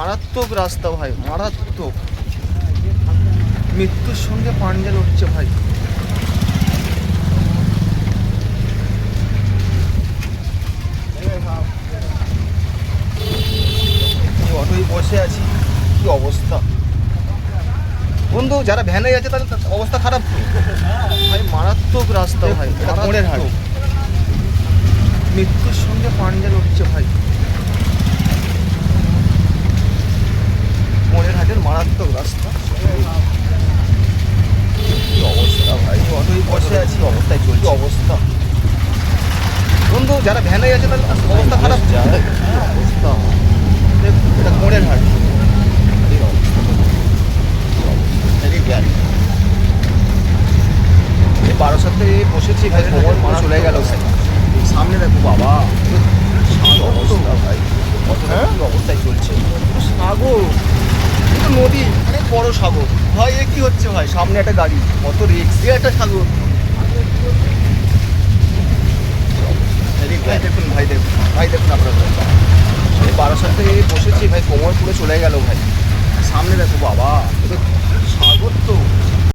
মারাত্মক রাস্তা ভাই মারাত্মক। মৃত্যুর সঙ্গে পাঞ্জা লড়ছে ভাই। অটোয় বসে আছি কি অবস্থা? বন্ধু যারা ভ্যানে আছে তাদের অবস্থা খারাপ তো? ভাই মারাত্মক রাস্তা ভাই মৃত্যুর সঙ্গে পাঞ্জা লড়ছে ভাই। রাস্তা। কি অবস্থা ভাই? অটোয় বসে আছি অবস্থায় চলছে। অবস্থা? বন্ধু যারা ভ্যানে আছে তাদের অবস্থা খারাপ। কি অবস্থা। এটা কোণের হাট। বারাসাতে বসেছি মারা চলে গেল। সামনে দেখো বাবা। অবস্থা ভাই কত হ্যাঁ? কি অবস্থায় চলছে পুরো সাগর এটা নদী অনেক বড় সাগর। ভাই এ কি হচ্ছে ভাই? সামনে একটা গাড়ি। কত রিক্স এ একটা সাগর। ভাই দেখুন ভাই দেখুন ভাই, দেখুন আপনার। থেকে বসেছি, ভাই, কোমর পুরো চলে গেল, ভাই। সামনে দেখো, বাবা।